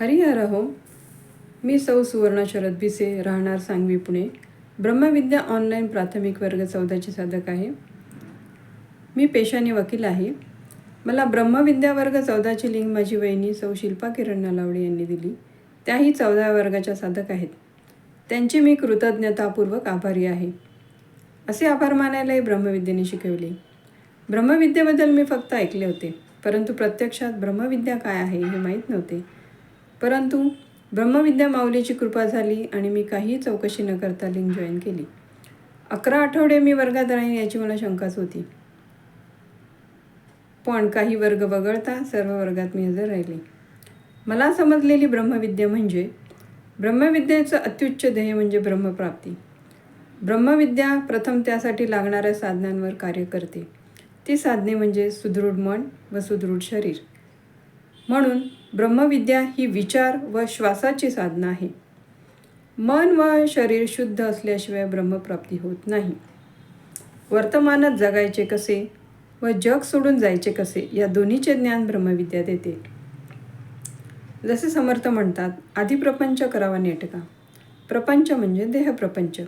हरिहर हो मी सौ सुवर्णा शरद भिसे राहणार सांगवी पुणे. ब्रह्मविद्या ऑनलाईन प्राथमिक वर्ग चौदाचे साधक आहे. मी पेशाने वकील आहे. मला ब्रह्मविद्या वर्ग चौदाची लिंक माझी वहिनी सौ शिल्पा किरण नलावडे यांनी दिली. त्याही चौदा वर्गाच्या साधक आहेत. त्यांची मी कृतज्ञतापूर्वक आभारी आहे. असे आभार मानायलाही ब्रह्मविद्येने शिकवले. ब्रह्मविद्येबद्दल मी फक्त ऐकले होते. परंतु प्रत्यक्षात ब्रह्मविद्या काय आहे हे माहीत नव्हते. परंतु ब्रह्मविद्या माऊलीची कृपा झाली आणि मी काही चौकशी न करता लिंक जॉईन केली. अकरा आठवडे मी वर्गात राहीन याची मला शंकाच होती. पण काही वर्ग वगळता सर्व वर्गात मी हजर राहिले. मला समजलेली ब्रह्मविद्या म्हणजे ब्रह्मविद्येचं अत्युच्च ध्येय म्हणजे ब्रह्मप्राप्ती. ब्रह्मविद्या प्रथम त्यासाठी लागणाऱ्या साधनांवर कार्य करते. ती साधने म्हणजे सुदृढ मन व सुदृढ शरीर. म्हणून ब्रह्मविद्या ही विचार व श्वासाची साधना आहे. मन व शरीर शुद्ध असल्याशिवाय ब्रह्मप्राप्ती होत नाही. वर्तमानात जगायचे कसे व जग सोडून जायचे कसे या दोन्हीचे ज्ञान ब्रह्मविद्या देते. जसे समर्थ म्हणतात आधी प्रपंच करावा नेटका. प्रपंच म्हणजे देहप्रपंच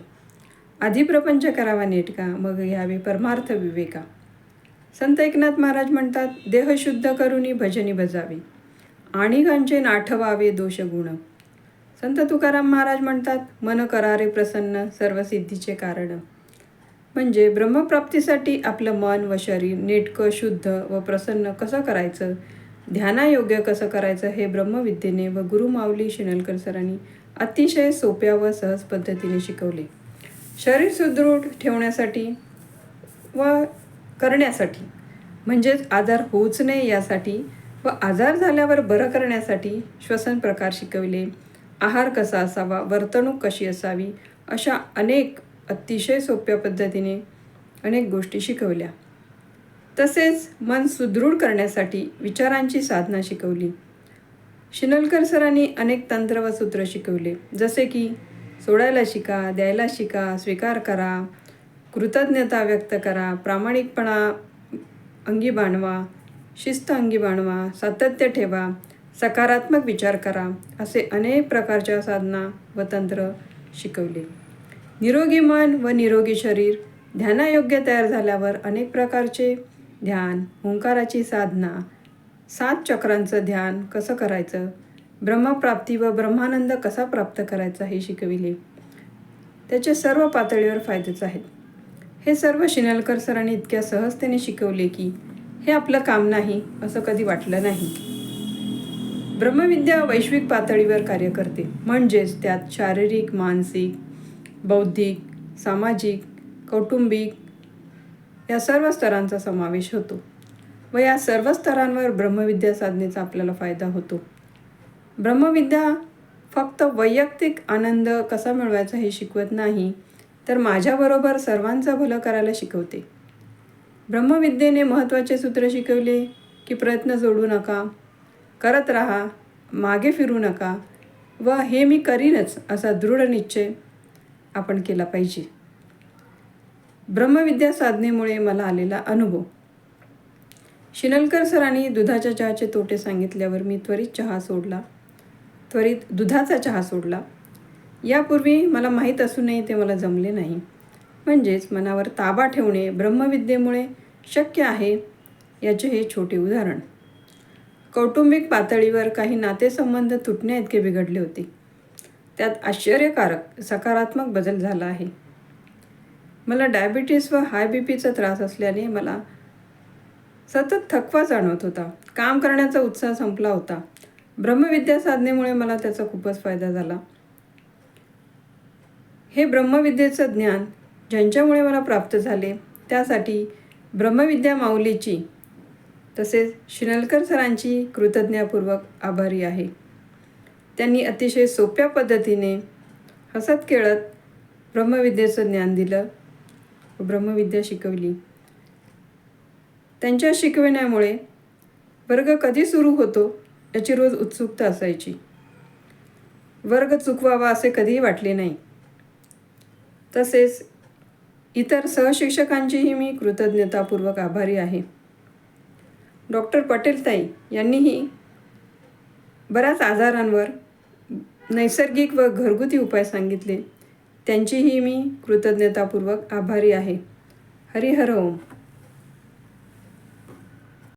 आधी प्रपंच करावा नेटका मग घ्यावे परमार्थ विवेका. संत एकनाथ महाराज म्हणतात देह शुद्ध करूनी भजनी बजावे. आणि कांचे नाठवावे दोष गुण संत तुकाराम महाराज म्हणतात मन करारे प्रसन्न सर्व सिद्धीचे कारण. म्हणजे ब्रह्मप्राप्तीसाठी आपलं मन व शरीर नेटकं शुद्ध व प्रसन्न कसं करायचं? ध्यानायोग्य कसं करायचं? हे ब्रह्मविद्येने व गुरुमाऊली शिनलकर सरांनी अतिशय सोप्या व सहज पद्धतीने शिकवले. शरीर सुदृढ ठेवण्यासाठी व करण्यासाठी म्हणजेच आजार होऊच नये यासाठी व आजार झाल्यावर बरं करण्यासाठी श्वसन प्रकार शिकविले. आहार कसा असावा वर्तणूक कशी असावी अशा अनेक अतिशय सोप्या पद्धतीने अनेक गोष्टी शिकवल्या. तसेच मन सुदृढ करण्यासाठी विचारांची साधना शिकवली. शिनलकर सरांनी अनेक तंत्र व सूत्र शिकवले. जसे की सोडायला शिका द्यायला शिका स्वीकार करा कृतज्ञता व्यक्त करा प्रामाणिकपणा अंगी बांधवा शिस्त अंगी बाणवा सातत्य ठेवा सकारात्मक विचार करा असे अनेक प्रकारच्या साधना व तंत्र शिकवले. निरोगी मन व निरोगी शरीर ध्यानायोग्य तयार झाल्यावर अनेक प्रकारचे ध्यान ओंकाराची साधना सात चक्रांचं ध्यान कसं करायचं ब्रह्मप्राप्ती व ब्रह्मानंद कसा प्राप्त करायचा हे शिकविले. त्याचे सर्व पातळीवर फायदेच आहेत. हे सर्व शिनलकर सरांनी इतक्या सहजतेने शिकवले की हे आपलं काम नाही असं कधी वाटलं नाही. ब्रह्मविद्या वैश्विक पातळीवर कार्य करते. म्हणजेच त्यात शारीरिक मानसिक बौद्धिक सामाजिक कौटुंबिक या सर्व स्तरांचा समावेश होतो व या सर्व स्तरांवर ब्रह्मविद्या साधनेचा आपल्याला फायदा होतो. ब्रह्मविद्या फक्त वैयक्तिक आनंद कसा मिळवायचा हे शिकवत नाही तर माझ्याबरोबर सर्वांचं भलं करायला शिकवते. ब्रह्मविद्येने महत्त्वाचे सूत्र शिकवले की प्रयत्न जोडू नका करत राहा मागे फिरू नका व हे मी करीनच असा दृढ निश्चय आपण केला पाहिजे. ब्रह्मविद्या साधनेमुळे मला आलेला अनुभव. शिनलकर सरांनी दुधाच्या चहाचे तोटे सांगितल्यावर मी त्वरित चहा सोडला. त्वरित दुधाचा चहा सोडला. यापूर्वी मला माहीत असूनही ते मला जमले नाही. म्हणजेच मनावर ताबा ठेवणे ब्रह्मविद्येमुळे शक्य आहे याचे हे छोटे उदाहरण. कौटुंबिक पातळीवर काही नातेसंबंध तुटण्या इतके बिघडले होते. त्यात आश्चर्यकारक सकारात्मक बदल झाला आहे. मला डायबिटीस व हाय बी पीचा त्रास असल्याने मला सतत थकवा जाणवत होता. काम करण्याचा उत्साह संपला होता. ब्रह्मविद्या साधनेमुळे मला त्याचा खूपच फायदा झाला. हे ब्रह्मविद्येचं ज्ञान ज्यांच्यामुळे मला प्राप्त झाले त्यासाठी ब्रह्मविद्या माऊलीची तसेच शिनलकर सरांची कृतज्ञापूर्वक आभारी आहे. त्यांनी अतिशय सोप्या पद्धतीने हसत खेळत ब्रह्मविद्येचं ज्ञान दिलं व ब्रह्मविद्या शिकवली. त्यांच्या शिकविण्यामुळे वर्ग कधी सुरू होतो याची रोज उत्सुकता असायची. वर्ग चुकवावा असे कधीही वाटले नाही. तसेच इतर सहशिक्षकांचीही मी कृतज्ञतापूर्वक आभारी आहे. डॉक्टर पटेलताई यांनीही बऱ्याच आजारांवर नैसर्गिक व घरगुती उपाय सांगितले. त्यांचीही मी कृतज्ञतापूर्वक आभारी आहे. हरिहर ओम.